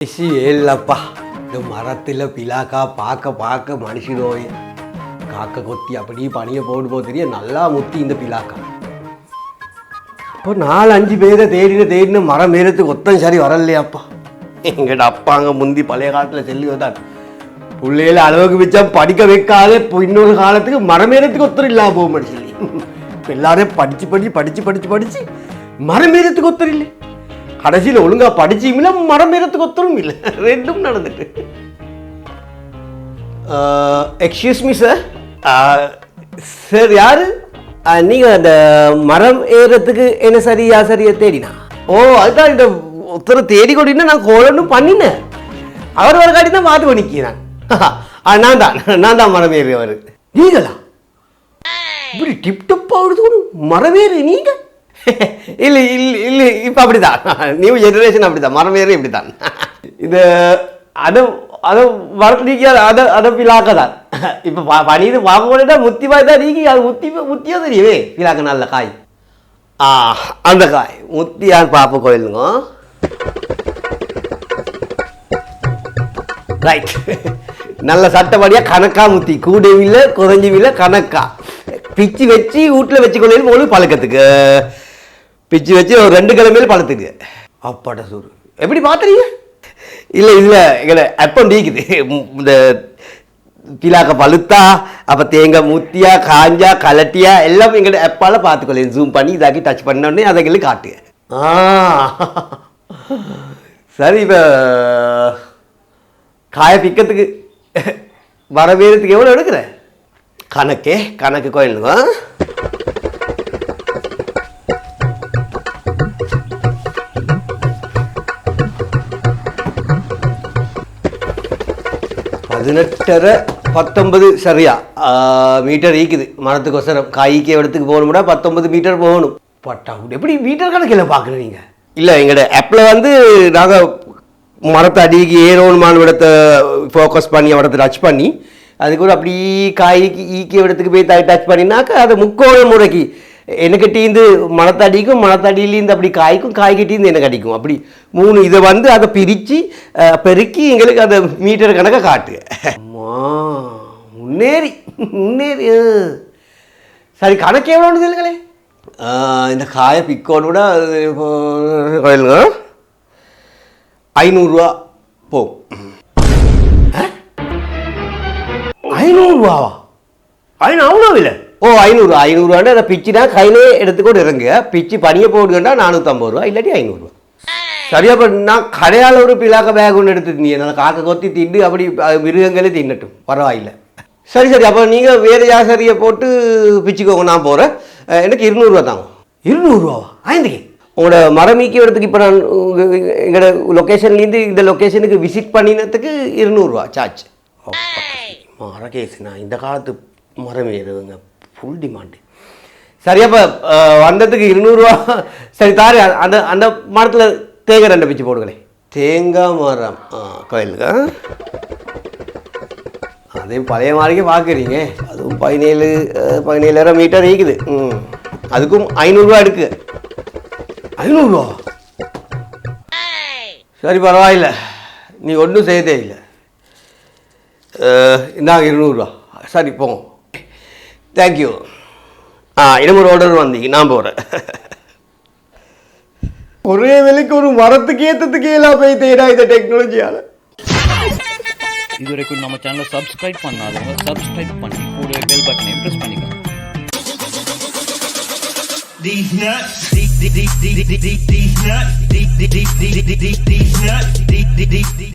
பேசி இல்லப்பா இந்த மரத்தில் பிலாக்கா பார்க்க பார்க்க மனுஷனோய் காக்க கொத்தி அப்படி பனியை போட்டு போக தெரிய நல்லா முத்தி இந்த பிலாக்கா இப்போ நாலு அஞ்சு பேரை தேடின தேடின மரம் ஏறத்துக்கு ஒத்தம் சரி வரலையாப்பா. எங்கட அப்பாங்க முந்தி பழைய காலத்தில் செல்லி வந்தார். பிள்ளைகள அளவுக்கு வச்சா படிக்க வைக்காத இப்போ இன்னொரு காலத்துக்கு மரமேறத்துக்கு ஒத்தர் இல்லாமல் போக மாட்டேன் எல்லாரையும் படிச்சு படிச்சு படிச்சு படிச்சு படிச்சு மரமேறத்துக்கு ஒத்தர் இல்லை. கடைசியில் ஒழுங்கா படிச்சும் இல்லை மரமேறத்துக்கு ஒத்தரும் இல்லை. ரெண்டும் நடந்துட்டு. எக்ஸ்கியூஸ் மீ சார் சார் யாரு? அஹ், நீங்க அந்த மரம் ஏறத்துக்கு என்ன சரியா சரியா தேடினா? ஓ அதுதான் இந்த ஒருத்தரை தேடி கொடினா நான் கோலனும் பண்ணினேன். அவர் ஒரு காட்டி தான் பார்த்து பண்ணிக்கிறேன் நான் தான் நான் தான் மரம் ஏறியவர். நீங்களா? இப்படி டிப் டப்பா விடுது மரம் ஏறு நீங்க? இல்லை இல்லை இல்லை இப்போ அப்படிதான். நியூ ஜெனரேஷன் அப்படிதான். மரம் ஏறி இப்படிதான். இது அது அது வரலீங்க அதை அதை பிலாக்க தான் இப்போ ப பனிது பார்க்க முத்தி பார்த்தா நீக்கி அது முத்தி முத்தியோ தெரியுமே. பிலாக்க நல்ல காய். ஆ அந்த காய். முத்தியார் பாப்ப கோயிலுங்க? ரைட் நல்ல சட்டப்படியாக கணக்கா முத்தி. கூடையும் இல்லை குறைஞ்சும் இல்லை கணக்கா. பிச்சு வச்சு வீட்டில் வச்சுக்கொள்ளையில் போல பழக்கத்துக்கு. பிச்சு வச்சு ஒரு ரெண்டு கிழமையில பழத்துக்கு. அப்பாட்ட சூறு. எப்படி பார்த்துறீங்க இல்லை இல்லை எங்களை அப்பம் நீக்குது இந்த பிலாக்க பழுத்தா அப்போ தேங்காய் முத்தியா காஞ்சா கலட்டியா எல்லாம் எங்கிட்ட அப்பால பார்த்துக்கொள்ளேன் ஜூம் பண்ணி இதாக்கி டச் பண்ணோடனே அதை எங்களுக்கு காட்டுங்க. ஆ. சரி இப்போ காய பிக்கிறதுக்கு வரவேறதுக்கு எவ்வளோ எடுக்கிற? கணக்கே கணக்கு கோயிலுங்க பதினெட்டரை பத்தொன்பது சரியா மீட்டர் ஈக்குது மரத்துக்கொசரம் காய்க்கு இடத்துக்கு போகணும்னா பத்தொன்பது மீட்டர் போகணும் பட்டா எப்படி மீட்டர் கணக்கில் பார்க்குறீங்க இல்லை எங்களோட ஆப்பில் வந்து நாங்கள் மரத்தை அடிக்கு ஏறோணுமான இடத்தை ஃபோக்கஸ் பண்ணி இடத்தை டச் பண்ணி அதுக்கு ஒரு அப்படி காய்க்கு ஈக்கிய இடத்துக்கு போய் டச் பண்ணினாக்கா அது முக்கோண முறைக்கு எனக்கு டீந்து மணத்தடிக்கும் மணத்தடியிலேருந்து அப்படி காய்க்கும் காய்கிட்டேருந்து எனக்கு அடிக்கும் அப்படி மூணு இதை வந்து அதை பிரித்து பெருக்கி எங்களுக்கு அந்த மீட்டர் கணக்கை காட்டு. முன்னேறி முன்னேறி. சரி கணக்கு எவ்வளோன்னு சொல்லுங்களே இந்த காயை பிக்கோடு கூட ஐநூறுரூவா போகும் ஐநூறுரூவாவா ஐநூறு அவ்வளோ இல்லை? ஓ ஐநூறு ஐநூறுவாண்டா அதை பிச்சுனா கையிலே எடுத்துக்கொண்டு இறங்க. பிச்சு பனியை போடுகண்டா நானூற்றம்பது ரூபா இல்லாட்டி ஐநூறுரூவா. சரியா இப்போ நான் கடையால் ஒரு பிலாக்க பேக் ஒன்று எடுத்துருந்தீங்க நான் காக்க கொத்தி திண்டு அப்படி மிருகங்களே தின்னட்டும். பரவாயில்லை. சரி சரி அப்போ நீங்கள் வேறு யாசரியை போட்டு பிச்சுக்கோங்க நான் போகிறேன் எனக்கு இருநூறுவா தாங்க. இருநூறுவாவா ஆயிந்துக்கு உங்களோட மரமீக்கி இடத்துக்கு இப்போ நான் எங்களோட லொக்கேஷன்லேருந்து இந்த லொக்கேஷனுக்கு விசிட் பண்ணினதுக்கு இருநூறுவா சார்ஜ் மரகேஸ் நான் இந்த காலத்து மரம் ஏறுவங்க ஃபுல் டிமாண்டு சரி அப்போ வந்ததுக்கு இருநூறுவா சரி தாரு அந்த அந்த மரத்தில் தேங்காய் ரெண்டை பிச்சு போடுங்களே. தேங்காய் மரம். கோயிலுக்கு? அதையும் பழைய மாதிரிக்கே பார்க்குறீங்க அதுவும் பதினேழு பதினேழாயிரம் மீட்டர் இருக்குது ம். அதுக்கும் ஐநூறுரூவா இருக்கு. ஐநூறுரூவா சரி பரவாயில்ல. நீ ஒன்றும் செய்ய தேவையில்லை இந்தாங்க இருநூறுவா சரி போங்க. தேங்க்யூ ஆ இன்னும் ஒரு ஆர்டர் வந்தீங்க நான் போகிறேன் ஒரே விலைக்கு ஒரு மரத்துக்கு ஏற்றத்துக்கு எல்லாம் போய் தேடா இந்த டெக்னாலஜியால் இது வரைக்கும் நம்ம சேனலை சப்ஸ்கிரைப் பண்ணாதவங்க சப்ஸ்கிரைப் பண்ணி கூடவே பெல் பட்டனையும் ப்ரெஸ் பண்ணிக்கோங்க These nuts, these, these, these, these, these, these nuts, these, these, these, these, these, these nuts, these, these, these,